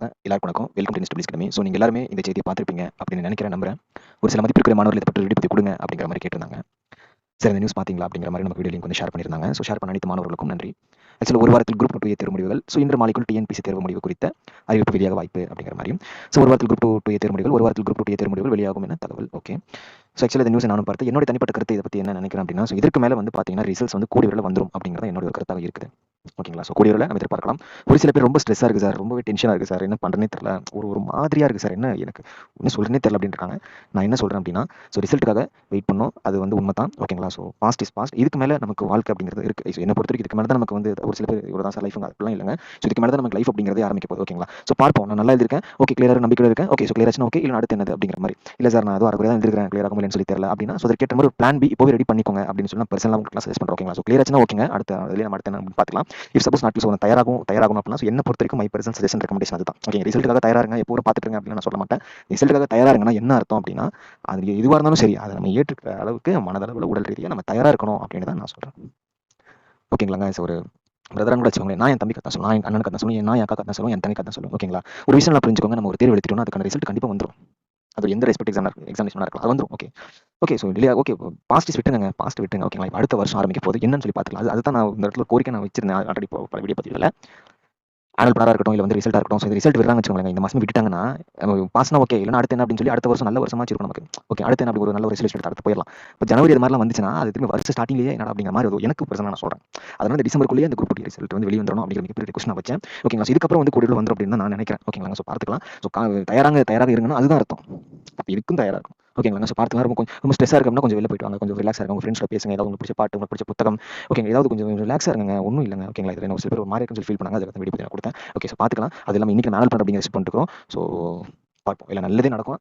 எல்லாருக்கும் வணக்கம். Welcome to ஸ்டபிலிஸ் கிடமே ஸோ நீங்கள் எல்லாருமே இந்த செய்தியை பார்த்துருப்பீங்க அப்படின்னு நினைக்கிறேன் நம்புறேன். ஒரு சில மதிப்பு மாணவர்கள் இதை பற்றி வீடியோ பற்றி கொடுங்க அப்படிங்கிற மாதிரி கேட்டிருந்தாங்க. சரி இந்த நியூஸ் பார்த்தீங்களா அப்படிங்கிற மாதிரி நமக்கு வீடியோ லிங்க் வந்து ஷேர் பண்ணியிருந்தாங்க. ஸோ ஷேர் பண்ண அனைத்து மாணவர்களுக்கும் நன்றி. ஆக்சுவலி ஒரு வாரத்தில் குரூப் டூ ஏ தேர்வு முடிவுகள். ஸோ இன்று மாலைக்குள் டிஎன்பிசி தேர்வு முடிவு குறித்த அறிவிப்பு வெளியாக வாய்ப்பு அப்படிங்கிற மாதிரியும் ஸோ ஒரு வாரத்தில் குரூப் டூ டூ ஏ தேர்வு முடிவுகள் ஒரு வாரத்தில் குரூப் டூ ஏ தேர்வு முடிவுகள் வெளியாகும் என தகவல். ஓகே ஸோ ஆக்சுவலாக இந்த நியூஸ் நானும் பார்த்து என்னோட தனிப்பட்ட கருத்து இதை பற்றி என்ன நினைக்கிறேன் அப்படின்னா ஸோ இதற்கு மேலே வந்து பார்த்தீங்கன்னா ரிசல்ட்ஸ் வந்து கூடிய விரல வந்துடும் அப்படிங்கிறத என்னோட ஒரு கருத்தாக இருக்குது. ஓகேங்களா? ஸோ கூடிய நம்ம எதிர்பார்க்கலாம். ஒரு சில பேர் ரொம்ப ஸ்ட்ரெஸ்ஸாக இருக்குது சார். ரொம்பவே டென்ஷனாக இருக்குது சார். என்ன பண்ணுறனே தெரில ஒரு ஒரு மாதிரியாக இருக்குது சார். என்ன எனக்கு? என்ன சொல்கிறேனே தெரில அப்படின்னு இருக்காங்க. நான் என்ன சொல்கிறேன் அப்படின்னா ஸோ ரிசல்ட்டுக்காக வெயிட் பண்ணோம் அது வந்து உண்மை தான் ஓகேங்களா? ஸோ பாஸ்ட் இஸ் பாஸ்ட் இதுக்கு மேலே நமக்கு வாழ்க்கை அப்படிங்கிறது இருக்குது ஸோ என்ன பொறுத்த வரைக்கும் இதுக்கு மேலே தான் நமக்கு வந்து ஒரு சில பேர் இவ்வளோ தான் சார் லைஃப் அப்படிலாம் இல்லைங்க. ஸோ இதுக்கு மேலே தான் நமக்கு லைஃப் அப்படிங்கிறதே ஆரம்பிக்க போகுது. ஓகேங்களா? ஸோ பார்ப்போம். நான் நல்லா இருக்கேன் ஓகே கிளியராக நம்பிக்கை இருக்கேன். ஓகே ஸோ கிளியராச்சும் ஓகே இல்லை அடுத்து என்னது அப்படிங்கிற மாதிரி. இல்லை சார் நான் அதுவும் அரை தான் இருக்கிறேன் கிளியராக இல்லைன்னு சொல்லி தெரியல அப்படின்னா ஸோ அதற்கேற்ற மாதிரி ஒரு பிளான் பி இப்போவே ரெடி பண்ணிக்கோங்க அப்படின்னு சொல்லி நான் பர்சனலாக உங்களுக்கு சஜஸ்ட் பண்ணுறேன் ஓகேங்களா? ஸோ கிளியராச்சுன்னா ஓகேங்க அடுத்த அதிலே நம்ம அடுத்த என்ன பார்த்துக்கலாம். இஃப் சப்போஸ் நாட் ஸோ தயாராகும் தயாராகும் அப்படின்னா ஸோ என்ன பொறுத்த வரைக்கும் மை பர்சன் சஜஷன் ரெக்கமெண்டேஷன் அதுதான். ஓகே ரிசல்ட்டுக்காக தயாராங்க எப்போ பார்த்துட்டுங்க அப்படின்னு நான் சொல்ல மாட்டேன். ரிசல்ட்டுக்காக தயாராங்கன்னா என்ன அர்த்தம் அப்படின்னா அது எதுவாக இருந்தாலும் சரி அதை நம்ம ஏற்றுக்கிற அளவுக்கு மனதளவில் உடல் ரீதியாக நம்ம தயாராக இருக்கணும் அப்படின்னு தான் நான் சொல்கிறேன் ஓகேங்களாங்க ஸோ ஒரு பிரதரன் கூட வச்சுக்கோங்களேன். நான் என் தம்பி கத்தா சொல்லுவேன் நான் என் அண்ணன் கத்தா சொல்லுவேன் நான் என் அக்கா கத்தா சொல்லுவேன் என் தனி கத்தா சொல்லுவேன். ஓகேங்களா ஒரு விஷயம் நான் புரிஞ்சுக்கோங்க நம்ம ஒரு தேர்வு எடுத்துட்டோம்னா அதுக்கான ரிசல்ட் கண்டிப்பாக வந்துடும் அது எந்த ரெஸ்பெக்ட் எக்ஸாம் எக்ஸாமினேஷனாக இருக்கலாம் அது வந்துடும் ஓகே ஓகே ஸோ இல்லையா? ஓகே பாஸ்ட் விட்டுங்க பாஸ்ட் விட்டுங்க ஓகேங்களா இப்போ அடுத்த வருஷம் ஆரம்பிக்க போது என்னன்னு சொல்லி பார்த்துக்கலாம். அது அதுதான் நான் இந்த இடத்துல கோரிக்கை நான் வச்சிருந்தேன். ஆல்ரெடி பல வீடியோ பதிவில் ஆனல் படாக இருக்கட்டும் இல்லை வந்து ரிசல்ட்டாக இருக்கட்டும். ஸோ இந்த ரிசல்ட் விடுறாங்க வச்சுக்கோங்களேன். இந்த மாதம் விட்டுட்டாங்கன்னா பாஸ்னா ஓகே இல்லைனா அடுத்து என்ன அப்படின்னு சொல்லி அடுத்த வருஷம் நல்ல வருஷமா இருக்கும் நமக்கு. ஓகே அடுத்து என்ன அப்படி ஒரு நல்ல ஒரு ரிசல்ட் அடுத்து போயிடலாம். இப்போ ஜனவரி இது மாதிரிலாம் வந்துச்சுன்னா அது திரும்பி வருஷம் ஸ்டார்டிங்லேயே என்ன அப்படிங்கிற மாதிரி ஒரு எனக்கு பர்சனாக நான் சொல்கிறேன் அதனால இந்த டிசம்பருக்குள்ளேயே அந்த குரூப் ரிசல்ட் வந்து வெளியே வந்துடும் அப்படிங்கிற மிகப்பெரிய கொஸ்டின் வச்சேன். ஓகேங்களா ஸோ இதுக்கப்புறம் வந்து கூடிய வந்துடும் அப்படின்னு நான் நினைக்கிறேன். ஓகேங்களா ஸோ பார்த்துக்கலாம். ஸோ தயாராக தயாராக இருங்கன்னா அதுதான் அர்த்தம். அப்போ இதுக்கும் தயாராக இருக்கும் ஓகேங்களா ஸோ பார்த்துக்கலாம் ரொம்ப கொஞ்சம் ரொம்ப ஸ்ட்ரெஸ்ஸாக இருக்கும்னா கொஞ்சம் வெளில போயிட்டு வாங்க. கொஞ்சம் ரிலாக்ஸாக இருக்கும் உங்கள் ஃப்ரெண்ட்ஸில் பேசுங்க. ஏதாவது உங்களுக்கு பிடிச்ச பாட்டு உங்களுக்கு பிடிச்ச புத்தகம். ஓகேங்க ஏதாவது கொஞ்சம் ரிலாக்ஸாக இருங்க ஒன்றும் இல்லைங்க. ஓகேங்களா இதில் ஒரு சில பேர் ஒரு மாதிரி கொஞ்சம் ஃபீல் பண்ணாங்க. அதில் வீடியோ கொடுத்தேன். ஓகே ஸோ பார்த்துக்கலாம் அது இல்லாமல் இன்றைக்கி மேனல் பண்ண அப்படிங்கிற ரெஸ்ட் பண்ணிருக்கோம் ஸோ பார்ப்போம் இல்லை நல்லதே நடக்கும்.